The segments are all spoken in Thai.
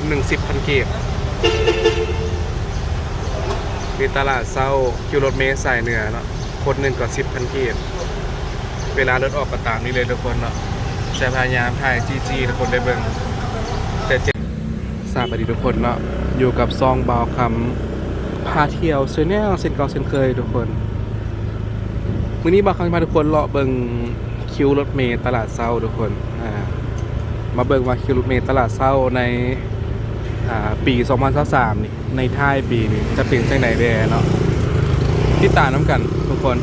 คนหนึ่งสิบพันกีบมีตลาดเศร้าคิวรถเมล์สายเหนือเนาะคนหนึ่งก็สิบพันกีบเวลารถออกก็ตามนี้เลยทุกคนเนาะจะพยายามถ่ายจีจีทุกคนได้เบิ่งแต่เจ็บทราบดีทุกคนเนาะอยู่กับซองบาวคำพาเที่ยวเซนแนลเซนเก่าเซนเคยทุกคนมื้อนี้บางครั้งพาทุกคนเลาะเบิงคิวรถเมล์ตลาดเศร้าทุกคนอ่ามาเบิงว่าคิวรถเมล์ตลาดเศร้าใน ปี 2023นี่ในท้ายปีนี่จะเป็นจังไหนแด่เนาะที่ตามน้ำกันทุกคน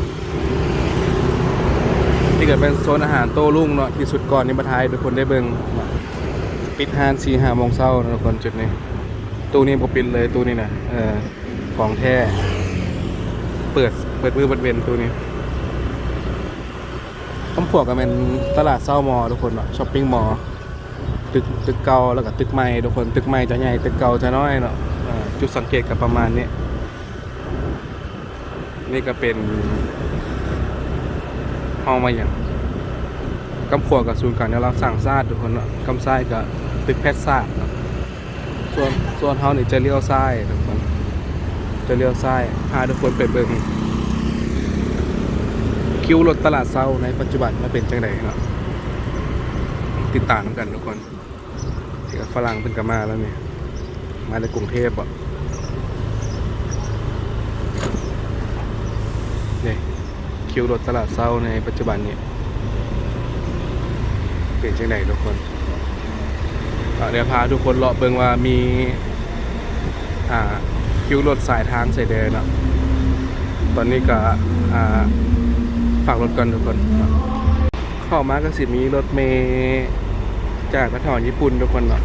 ที่เกิดเป็นโซนอาหารโต้รุ่งเนาะที่สุดก่อนนี่มาทายทุกคนได้เบิงปิดห้านสี่ห้าโมงเช้าทุกคนจุดนี้ตู้นี้ผมปิดเลยตู้นี้นะเออของแท้เปิดเปิดมือเปิดเวนตู้นี้คำพวกก็เป็นตลาดเศร้ามอทุกคนเนาะช้อปปิ้งมอ ตึกตึกเก่าแล้วก็ตึกใหม่ทุกคนตึกใหม่จะใหญ่ตึกเก่าจะน้อยเนาะจุดสังเกตกับประมาณนี้นี่ก็เป็นห้องมาอย่างกำพวกับศูนย์การเราสั่งซาดทุกคนเนาะกำไส้กับตึกแพทย์ซาดเนาะส่วนส่วนเฮานี่จะเลี้ยวซ้ายทุกคนจะเลี้ยวซ้ายพาทุกคนไปเบิ่งคิวรถตลาดเศร้าในปัจจุบันมาเป็นจังไดเนาะติดตามกันทุกคน ฝรั่งเพิ่งกลับมาแล้วเนี่ย มาในกรุงเทพอะนี่คิวรถตลาดเศร้าในปัจจุบันนี้เป็นจังไดทุกคนเดี๋ยวพาทุกคนเลาะเบิงว่ามีอ่าคิวรถสายทางสายแดนเนาะตอนนี้ก็อ่าฝากรถก่อนทุกคน เข้ามาก็สิมีรถเมย์ จากรัฐบาลญี่ปุ่นทุกคนเนาะ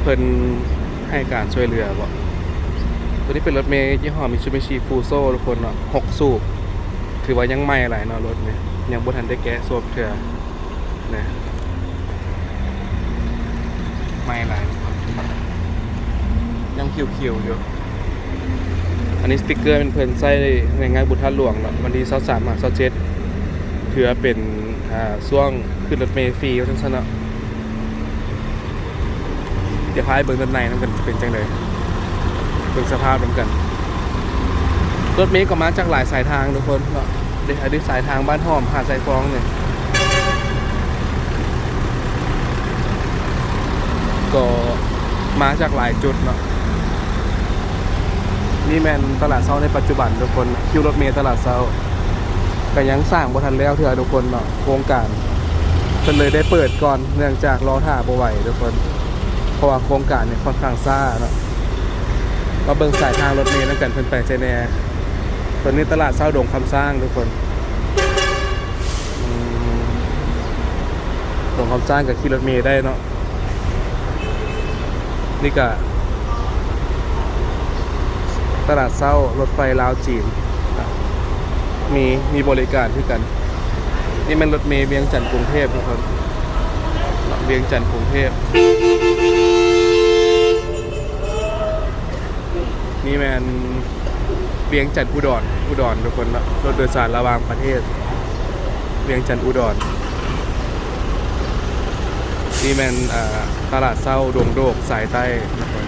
เพิ่นให้การช่วยเหลือบ่ตัวนี้เป็นรถเมย์ยี่ห้อมิตซูบิชิฟูโซทุกคนเนาะหกสูบถือว่ายังใหม่หลายเนาะรถเนี่ยยังบ่ทันได้แกะสูบเถื่อนะใหม่หลายยังคิวๆอยู่อันนี้สติกเกอร์เป็นเพิ่นใส่ในงานบุญท่านหลวงเนาะวันที่23มา27ถือเป็นอ่าช่วงขึ้นรถเมล์ฟรีว่าจังซั่นเนาะ เดี๋ยวพาไปเบิ่งด้านในนำกันเป็นจังได๋เบิ่งสภาพน้ำกัน รถเมล์ก็มาจากหลายสายทางทุกคนเนาะเด็กอันนี้สายทางบ้านหอมหาดสายฟองเนี่ยก็มาจากหลายจุดเนาะนี่แมนตลาดเช้าในปัจจุบันทุกคนคิวรถเมล์ตลาดเช้าก็ยังสร้างบ่ทันแล้วเถื่อทุกคนเนาะโครงการจนเลยได้เปิดก่อนเนื่องจากรอท่าบ่ไหวทุกคน เพราะว่าโครงการเนี่ยค่อนข้างซ่าเนาะมาเบิ่งสายทางรถเมล์นำกันเพิ่นไปใจแน่ตอนนี้ตลาดเช้าดงคำสร้างทุกคนดงคำสร้างกับขี่รถเมล์ได้เนาะนี่ก็ตลาดเศร้ารถไฟลาวจีนมีมีบริการที่กัน นี่มันรถเมย์เวียงจันทร์กรุงเทพทุกคนเวียงจันทร์กรุงเทพ นี่แมนเวียงจันทร์อุดรอุดรทุกคนรถโดยสารระหว่างประเทศ เวียงจันทร์อุดรนี่แมนตลาดเศร้าดวงโดกสายใต้ทุกคน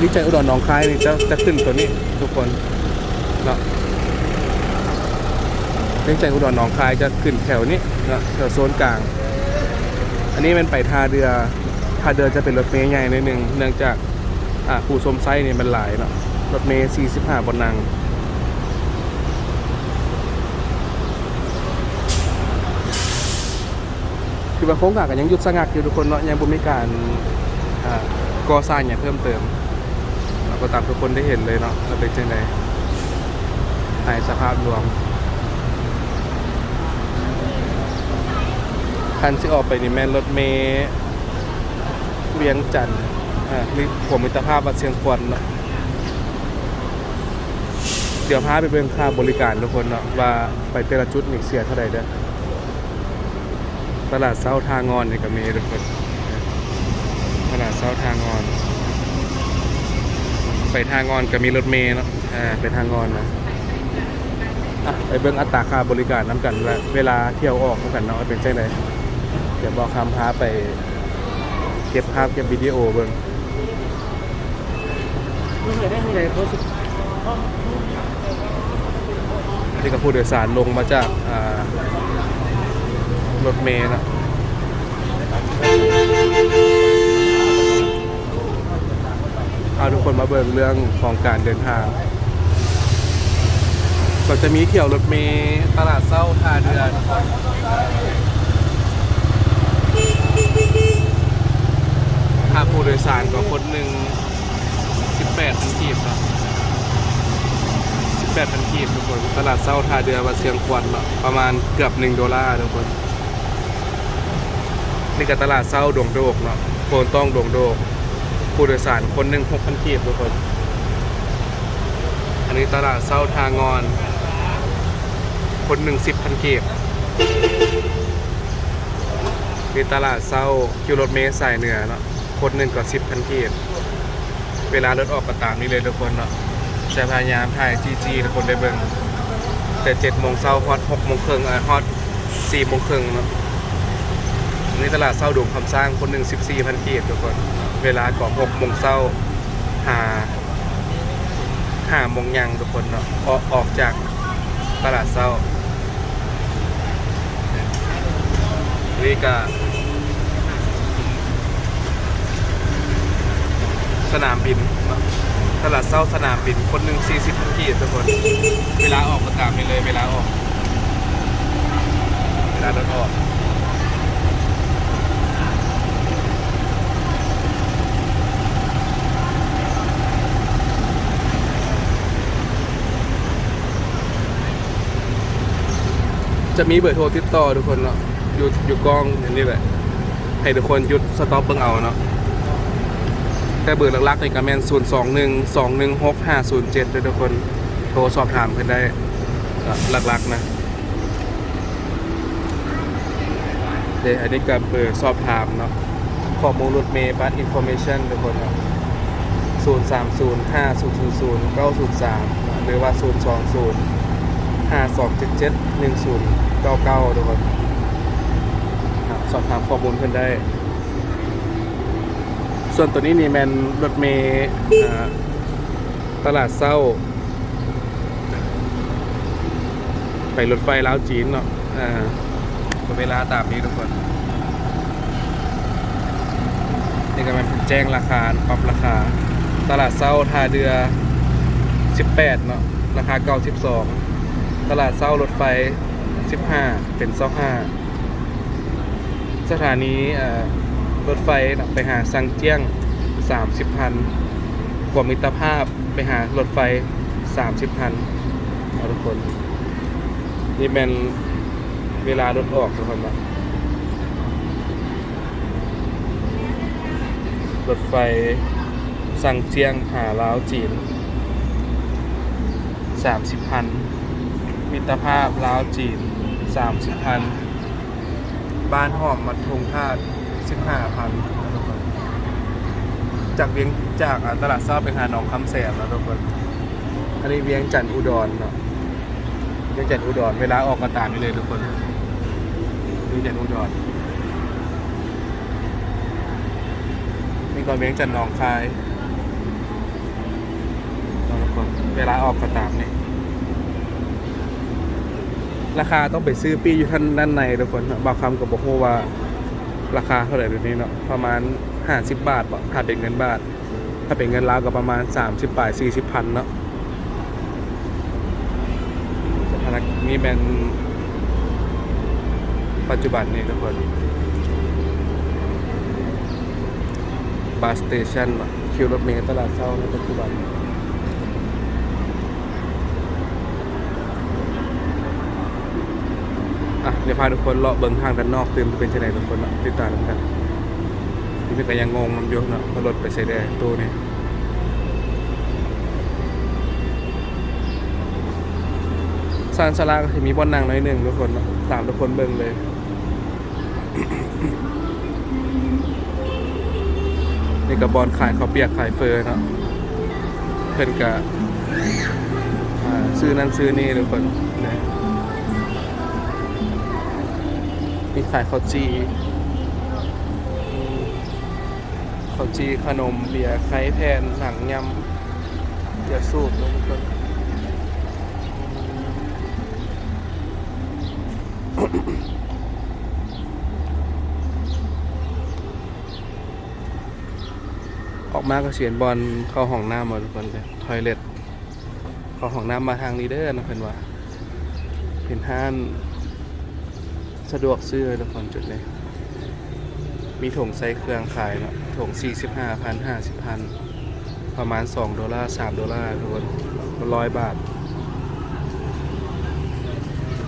นี่ใจอุดรหนองคายนี่จะจะขึ้นตัวนี้ทุกคนเนาะนี่ใจอุดรหนองคายจะขึ้นแถวนี้เนาะแถวโซนกลาง อันนี้มันไปท่าเรือท่าเรือจะเป็นรถเมล์ใหญ่นิดนึงเนื่องจาก อ่าผู้ชมไส้เนี่ยมันหลายเนาะรถเมล์45บนนังคือว่าโครงการก็ยังหยุดสงักอยู่ทุกคนเนาะยังบ่มีการอ่าก่อสร้างอย่างเพิ่มเติมเราก็ตามทุกคนได้เห็นเลยเนาะเราเป็นจังไดในสภาพรวมคันที่ออกไปนี่แม่นรถเมย์เวียงจันทน์ มีผมมิตรภาพวัดเชียงควนเนาะเดี๋ยวพาไปเบิ่งค่าบริการทุกคนเนาะว่าไปแต่ละจุดนี่เสียเท่าไหร่เด้อตลาดเช้าทางอนนี่ก็มีทุกคนตลาดเช้าทางอน ไปทางงอนก็มีรถเมล์เนาะอ่าไปทางงอนนะอะไปเบิ่งอัตราค่าบริการน้ำกันว่าเวลาเที่ยวออกน้ำกันเนาะเป็นจังไดเดี๋ยวบอกคำพาไปเก็บภาพเก็บวิดีโอเบิ่ง ไม่เคยได้ทางใดเขาสุด อันนี้ก็ผู้โดยสารลงมาจากรถเมล์นะเอาทุกคนมาเบิ่งเรื่องของการเดินทาง ก็จะมีเที่ยวรถเมล์ตลาดเศร้าท่าเรือนค่าผู้โดยสารก็คนหนึ่ง 18พันกีบครับ18พันกีบทุกคน ตลาดเศร้าท่าเรือวัดเชียงควันเนาะประมาณเกือบ 1 ดอลลาร์ทุกคน นี่ก็ตลาดเศร้าดวงโดกเนาะโคนต้องดวงโดก ผู้โดยสารคนหนึ่ง6,000กีบทุกคน อันนี้ตลาดเศร้าทางอน คนหนึ่งสิบพันกีบนี่ตลาดเศร้าคิวรถเมล์สายเหนือเนาะคนหนึ่งก็สิบพันกีบ เวลารถออกก็ตามนี้เลยทุกคนเนาะใช้พยายามถ่ายจีจีทุกคนได้เบิ่งแต่เจ็ดโมงเช้าฮอตหกโมงครึ่งอะฮอตสี่โมงครึ่งเนาะนี่ตลาดเศร้าดุมคำสร้างคนหนึ่งสิบสี่พันกีบทุกคน เวลาก่อนหกโมงเช้าหาห้าโมงยังทุกคนเนาะออกออกจากตลาดเศร้านี่ก็ สนามบินตลาดเศร้าสนามบินคนหนึ่งสี่สิบพันกีบทุกคน เวลาออกก็ตามไปเลย เวลาออก เวลารถออกจะมีเบอร์โทรติดต่อทุกคนเนาะอยู่อยู่กล้องอย่างนี้แหละให้ทุกคนหยุดสต็อปเบิ่งเอาเนาะ แต่เบอร์หลักๆในกระแมน0 2 1 2 1 6 5 0 7ด้วยทุกคนโทรสอบถามเพิ่นได้หลักๆนะเดี๋ยวอันนี้กับเบอร์สอบถามเนาะข้อมูลรถเมล์บัตรอินโฟเมชันทุกคนเนาะ0 3 0 5 0 0 0 9 0 3 หรือว่า 0 2 0ห้าสองเจ็ดเจ็ดหนึ่งศูนย์เก้าเก้าทุกคนสอบถามข้อมูลเพื่นได้ ส่วนตัวนี้นี่แมนรถเมย์ตลาดเศร้า ไปรถไฟลาวจีนเนาะเวลาตามนี้ทุกคนนี่ก็มันแจ้งราคาปรับราคา ตลาดเศร้าท่าเรือ 18 เนาะราคา92ตลาดเศร้ารถไฟ 15 เป็น25สถานีเอ่อ รถไฟนะไปหาสังเจียง 30พันกว่ามิตรภาพไปหารถไฟ 30พันทุกคน นี่เป็นเวลารถออกทุกคนนะรถไฟสังเจียงหาล้าวจีน 30พันมิตรภาพลาวจีนสามสิบพันบ้านหอมมัดทงธาตุ สิบห้าพันทุกคนจากเวียงจากตลาดเศร้าไปหาหนองคำแสนแล้วทุกคน อันนี้เวียงจันทน์อุดรเนาะเวียงจันทน์อุดรเวลาออกกระตามนี่เลยทุกคนเวียงจันทน์อุดรนี่ก็เวียงจันทน์หนองคายนะทุกคนเวลาออกกระตามนี่ราคาต้องไปซื้อปีอยู่ท่านด้านในทุกคนบางคำก็บอกว่า ราคาเท่าไหร่เดี๋ยวนี้เนาะประมาณ 50 บาทถ้าเป็นเงินบาท ถ้าเป็นเงินลาวก็ประมาณ 30บาท40พันเนาะสถานะนี้เป็นปัจจุบันนี่ทุกคนบาสเตชันคิวรถเมล์ตลาดเช้าในปัจจุบัน อะเดี๋ยวพาทุกคนเลาะเบิ่งทางด้านนอกเตื่นเป็นจังไดทุกคนเนาะติดตามกันนี่เป็นก็ยังงงมันอยู่เนาะพราะรถไปใส่แดงตู้นี่ซานสลาก็สิมีบ่อนนั่งน้อยหนึ่งทุกคนนาะตามทุกคนเบิ่งเลยนี่กับบอลขายข้าเปียกขายเฟอร์เนาะเพิ่อนก็อ่าซื้อนั่นซื้อนี่ทุกคน มีขายข้าวจีอืมจีขนมเบียร์ไข่แพนหนังยำเบียร์สูบนะทุกคนออกมาก็เสียนบอลเข้าห้องน้ำมาทุกคนเลยทอยเล็ตเข้าห้องน้ำมาทางนี้เด้อนะเพื่อนว่าเป็นห้าน สะดวกซื้อทุกคนจุดนี้ มีถุงใส่เครื่องขายเนาะถุง45พัน50พันประมาณ 2 ดอลลาร์ 3 ดอลลาร์ทุกคนร้อยบาท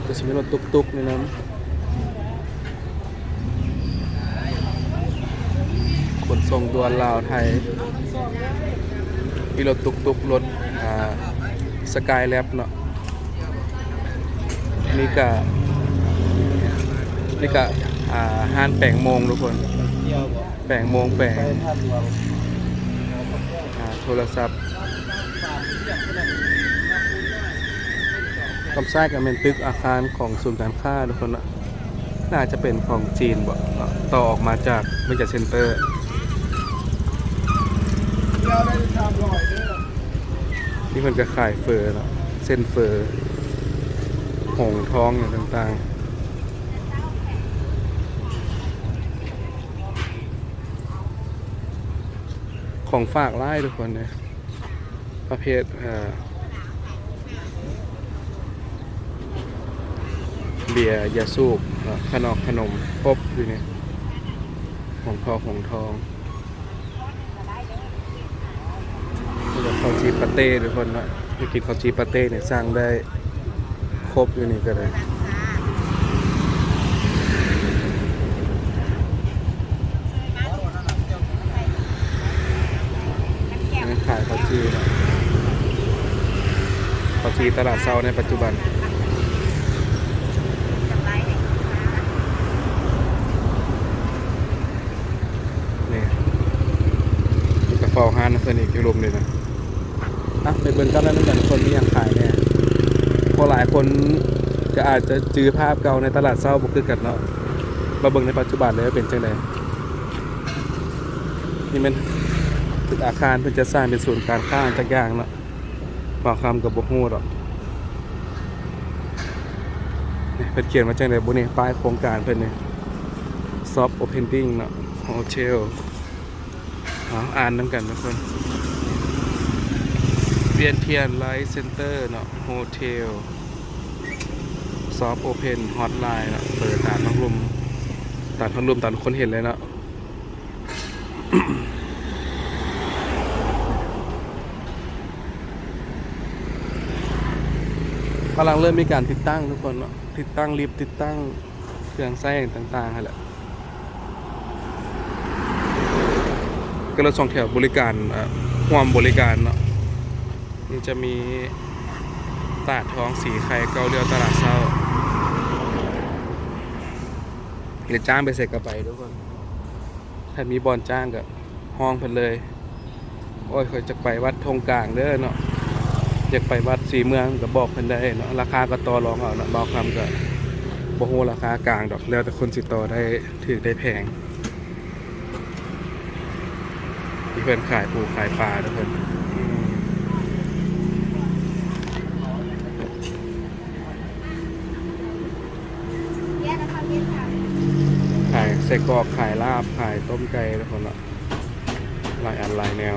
ก็จะมีรถตุกๆนี่นะขนส่งด่วนลาวไทย มีรถตุกๆรถสกายแลบเนาะนี่กะ นี่กะอ่าห้านแปลงโมงทุกคนแปลงโมงแปลงอ่าโทรศัพท์คำซ่ายกับเป็นตึกอาคารของศูนย์การค้าทุกคนนะน่าจะเป็นของจีนบ่ต่อออกมาจากเมกะเซ็นเตอร์เที่ยวได้สามร้อยเด้อที่มันก็ขายเฟอร์เนาะเส้นเฟอร์หงทองอย่างต่างๆ ของฝากไล่ทุกคนเลยประเภทเบียร์ยาสูบเนาะขนมขนมครบอยู่เนี่ยของทองของทองแล้วข้าวจีปาเต้ทุกคนนาะที่กินข้าวจีปาเต้เนี่ยสร้างได้ครบอยู่นี่ก็เลยยังขายข้าวจีเนาะ ข้าวจีตลาดเซาในปัจจุบัน นี่กระเป๋าฮานเพื่อนอีกอยู่รวมเลยนะอะไปเบิ่งกันแล้วนั่นกันคนที่ยังขายเนี่ยเพอหลายคนก็อาจจะจือภาพเก่าในตลาดเศร้าบุคือกันเนาะมาเบิ่งในปัจจุบันเลยว่าเป็นจังไดนี่มันตึกอาคารเพิ่นจะสร้างเป็นศูนย์การค้าจักอย่างเนาะ บางคำกับบ่ฮู้ดอกนี่เพิ่นเขียนมาจังไดบ่นี่ป้ายโครงการเพิ่นนี่ยซอฟโอเพนดิ้งเนาะโฮเทลอ่านน้ำกันทุกคนเวียนเทียนไลท์เซ็นเตอร์เนาะโฮเทลซอฟโอเพนฮอตไลน์เนาะเปิดตามทั้งรุมตามทั้งรุมตามคนเห็นเลยเนาะ กำลังเริ่มมีการติดตั้งทุกคนเนาะติดตั้งลิฟต์ติดตั้งเครื่องใช้ต่างๆให้แหละก็รถสองแถวบริการเอ่อห่วมบริการเนาะนี่จะมีตลาดท้องสีไข่เกาเรียวตลาดเศร้าเดี๋ยวจ้างไปเสร็จก็ไปทุกคนถ้ามีบอลจ้างกับห้องเพิ่นเลย โอ้ยเคยจะไปวัดธงกลางเด้อเนาะ อยากไปวัดสีเมืองก็บอกเพิ่นได้เนาะราคาก็ต่อรองเอาเนาะบอกคำก็บ่ฮู้ราคากลางดอกแล้วแต่คนสิต่อได้ถือได้แพงที่เพื่อนขายปูขายปลาทุกคนขายไส้กอกขายลาบขายต้มไก่ทุกคนละหลายอันหลายแนว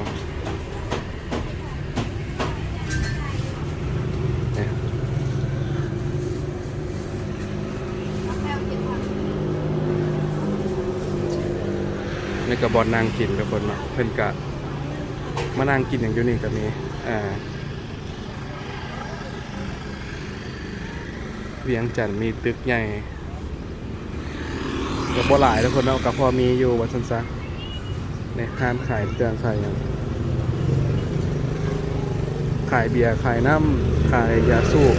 นี่กระบอนนางกินทุกคนเนาะเพื่นกะมานั่งกินอย่างอยู่นี่ก็มีอ่าเวียงจันทน์มีตึกใหญ่กับบ่หลายทุกคนเนาะกับพอมีอยู่วัดสันซะในห้านขายเครื่องขายอย่างขายเบียร์ขายน้ำขายยาสูบ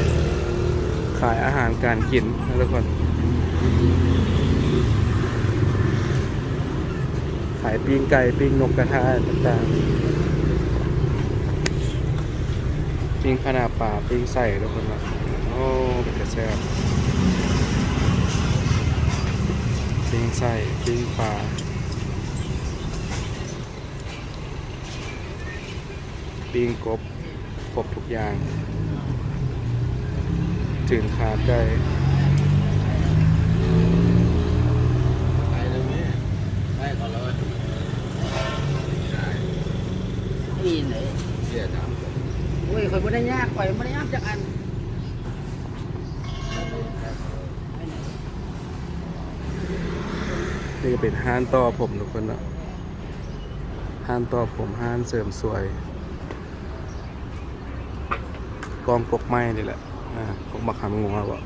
ขายอาหารการกินนะทุกคน ขายปิ้งไก่ปิ้งนกกระทะต่างๆปิ้งขนาดป่าปิ้งใส่ทุกคนนะโอ้เป็นกระแซบปิ้งใส่ปิ้งปลาปิ้งกบครบทุกอย่างจืนขาไก่ไปตรงนี้ไปก่อนเลย นี่เลยเสียน้โอ้ยข่อยบ่ได้ยากข่อยบ่ได้ยากจักอันนี่ก็เป็นห้านต่อผมทุกคนเนาะห้านต่อผมห้านเสริมสวย กองปกไม้นี่แหละอ่ากองบักหำงัวบ่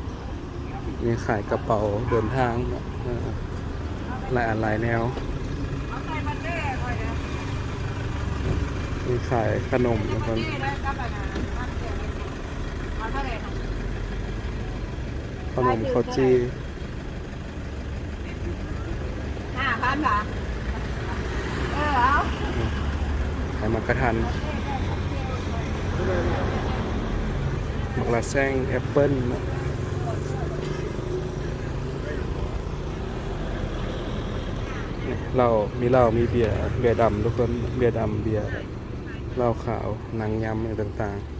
มีขายกระเป๋าเดินทางเนาะอ่าหลายอันหลายแนว มีขายขนมทุกคนขนมข้าวจีห้าพันบาทเออเอาขายมักกะทันมักละแซงแอปเปิ้ลเนาะนี่เหล้ามีเหล้ามีเบียร์เบียร์ดำทุกคนเบียร์ดำเบียร์ เหล้าขาว หนังยำอะไรต่าง ๆ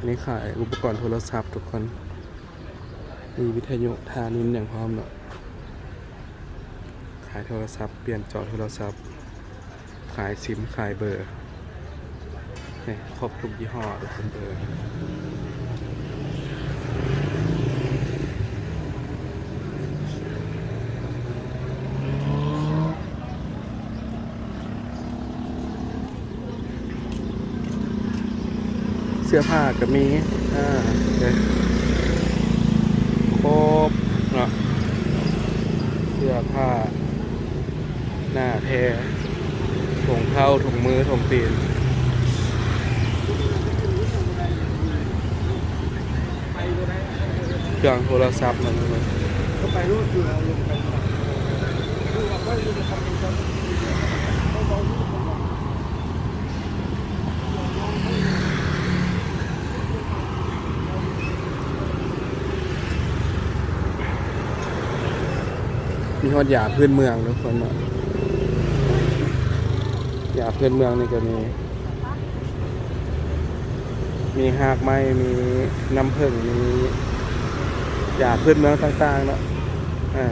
ันนี้ขายอุปกรณ์โทรศัพท์ทุกคน มีวิทยุทานินอย่างพร้อมเนาะขายโทรศัพท์ เปลี่ยนจอโทรศัพท์ ขายซิม ขายเบอร์นี่ครบทุกยี่ห้อทุกคนเบอร์ สื้อผ้าก็มีอ่าเดี๋ยวครบเนาะเสื้อผ้า หน้าแพรถุงเท้าถุงมือถุงตีนเครื่องโทรศัพท์มันมันำก็ไปรูดคือเอาลงไปดูว่าก็ดูทำเป็นคนต้องลองดูก่อน มี ฮอดยาพื้นเมืองทุกคนเนาะยาพื้นเมืองนี่ก็มี มีหากไม้มีน้ำผึ้งมียาพื้นเมืองต่างๆเนาะอ่า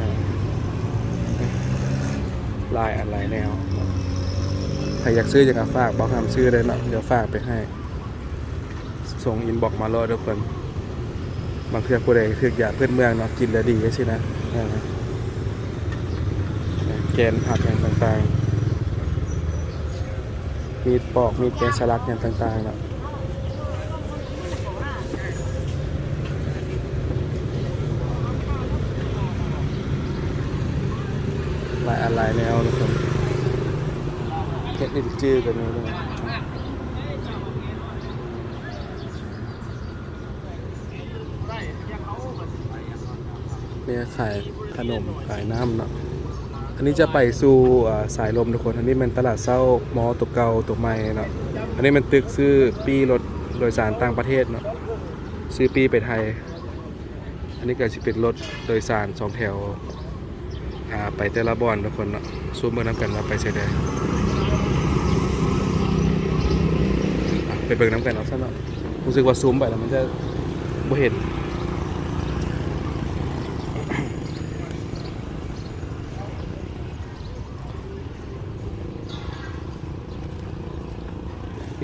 ลายอันหลายแนวเนาะใครอยากซื้ออยากฝากบอกคำซื้อเลยเนาะเดี๋ยวฝากไปให้ ส่งอินบอกมาเลยทุกคนบางเทื่อผู้ใดถือยาพื้นเมืองเนาะกินแล้วดีก็สินะ แกนผักอย่างต่างๆ มีดปอกมีดแกนสลักอย่างต่างๆแล้วหลายอันหลายแนวทุกคนเทคนิคจื้อกันนี้ด้วยเนี่ยขายขนมขายน้ำเนาะ อันนี้จะไปสู่สายลมทุกคน อันนี้มันตลาดเศร้ามอตัวเกาตัวใหม่เนาะ อันนี้มันตึกซื้อปีรถโดยสารต่างประเทศเนาะ ซื้อปีไปไทย อันนี้ก็จะเป็นรถโดยสารสองแถวไปแต่ละบอนทุกคนเนาะซูมเบอร์น้ำกันว่าไปใช่ได้อ่ไปเบิ่งน้ำกันเอาซะเนาะรู้สึกว่าซูมไปแล้วมันจะบ่เห็น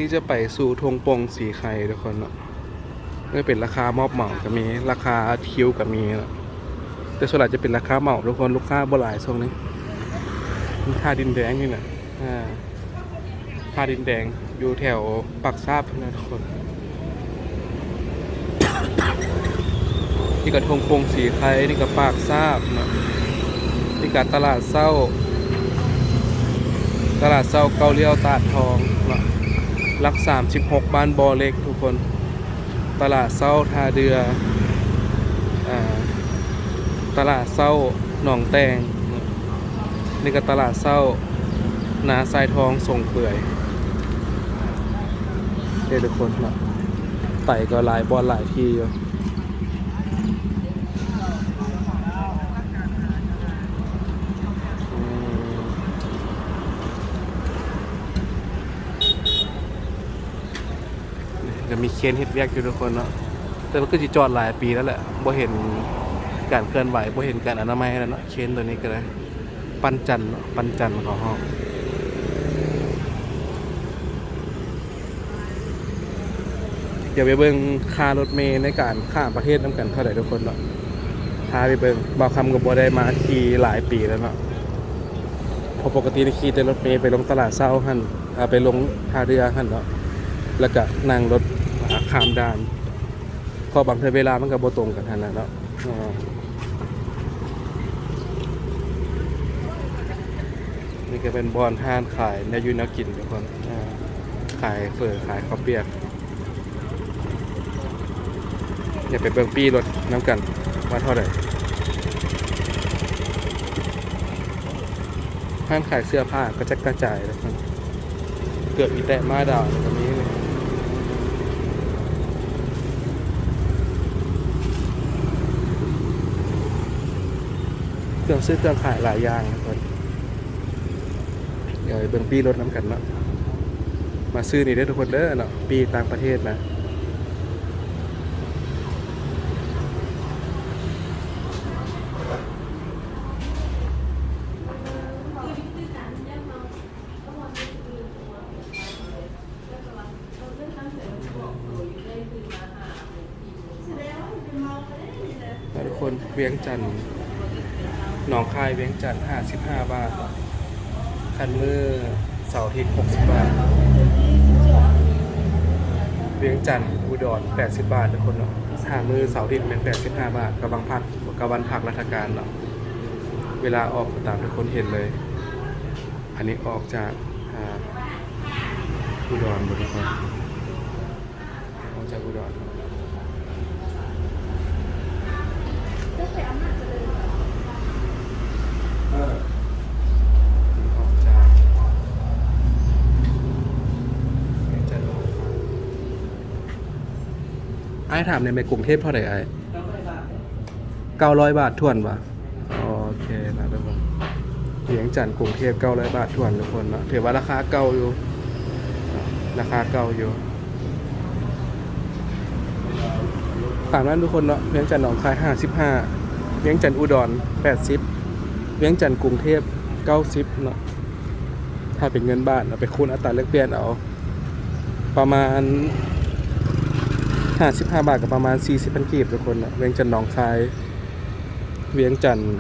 นี่จะไปสู่ธงปงสีไข่ทุกคนเนาะนี่เป็นราคามอบเหมาก็มีราคาคิวก็มีเนะแต่ส่วนใหญ่จะเป็นราคาเหมาทุกคนลูกค้าบ่หลายช่วงนี้มีท่าดินแดงนี่นะอ่าท่าดินแดงอยู่แถวปักซาบนะทุกคนนี่ก็ธงปงสีไข่นี่ก็ปากซาบนะนี่ก็ตลาดเศร้า ตลาดเศร้าเกาเลี้ยวตาดทองนาะลัก 36 บ้านบอเล็กทุกคน ตลาดเศร้าทาเดืออตลาดเศร้าหนองแตง นี่ก็ตลาดเศร้านาทรายทองส่งเปื่อยเด้ทุกคนนะไต่ก็หลายบอลหลายที่อยู่ เคนเฮ็ดเวียกอยู่ทุกคนเนาะแต่มันก็สิจอดหลายปีแล้วแหละบ่เห็นการเคลื่อนไหวบ่เห็นการอนามัยแล้วเนาะเคนตัวนี้ก็เลยปันจันทร์ปันจันทร์ของห้องเดี๋ยวไปเบิ่งค่ารถเมล์ในการข้ามประเทศนํกันเท่าไหร่ทุกคนเนาะพาไปเบิ่งบาวคำก็บ่ได้มาขี่หลายปีแล้วเนาะพอปกตินี่ขี่แต่รถเมล์ไปลงตลาดเช้าหันไปลงท่าเรือหันเนาะแล้วก็นั่งรถ ข้ามด่านพอบางเทอเวลามันก็บ่ตรงกันหันและเนาะอ่านี่ก็เป็นบอนทานขายในยูนากินทุกคนขายเฟอขายข้าวเปียกอย่าไปเบิ่งปีรถน้ำกันว่าเท่าไหร่ห้างขายเสื้อผ้าก็จะกระจายเลยครับเกือบมีแต่มาดาวตรงนี้เลย รื่องซื้อเครื่องขายหลายอย่างนะครับเดี๋ยวเบิ่งปีรถน้ำกันเนาะมาซื้อนี่ได้ทุกคนเด้อเนาะปีต่างประเทศนะทุกคนเวียงจันทร์ หนองคายเวียงจันทร์55 บาท คันมือเสาร์อาทิตย์60 บาท เวียงจันทร์อุดร 80 บาททุกคนเนาะหามือเสาร์อาทิตย์เป็น85 บาทกับบางพักกับวันพักราชการเนาะ เวลาออกตามทุกคนเห็นเลย อันนี้ออกจากอุดรหมดทุกคนออกจากอุดร ออกจากจะลง ไอ้ถามในในกรุงเทพเท่าไหร่ไอ้เก้าร้อยบาททวนปะโอเคนะทุกคนเหียงจันทน์กรุงเทพเก้าร้อยบาททวนทุกคนเนาะถือว่าราคาเก่าอยู่ ราคาเก่าอยู่ถามนั้นทุกคนเนาะเวียงจันทน์หนองคายห้าสิบห้าเวียงจันทน์อุดรแปดสิบเวียงจันทน์กรุงเทพ90เนาะถ้าเป็นเงินบาทเราไปคูณอัตราแลกเปลี่ยนเอา ประมาณ 55บห้าบาทกับประมาณ40พันกีบทุกคนเนะเวียงจันทน์หนองคาย เวียงจันทน์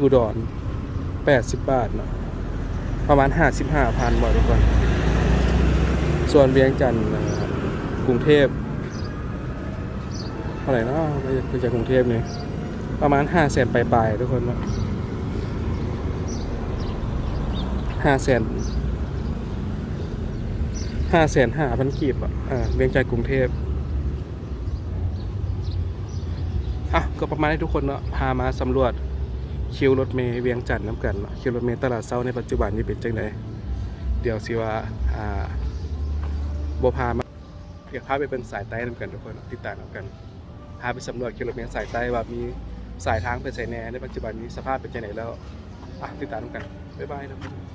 อุดร80บาทเนาะประมาณ55พันบาททุกคน ส่วนเวียงจันทน์กรุงเทพเท่าไหร่เนาะไม่ใช่กรุงเทพเนี่ยประมาณ5แสนปลายๆทุกคนเนาะห้าแสนห้าแสนห้าพันกีบอะเวียงจันทน์กรุงเทพอะ ก็ประมาณนี้ทุกคนเนาะพามาสำรวจคิวรถเมย์เวียงจันทน์น้ำกันเนาะคิวรถเมย์ตลาดเช้าในปัจจุบันนี้เป็นจังไดเดี๋ยวสิว่าอ่าบพามาเดี๋ยวพาไปเป็นสายใต้น้ำกันทุกคนติดตามน้ำกันพาไปสำรวจคิวรถเมย์สายใต้ว่ามีสายทางเป็นสายแนในปัจจุบันนี้สภาพเป็นจังไดแล้วอะติดตามน้ำกันบ๊ายบายทุกคน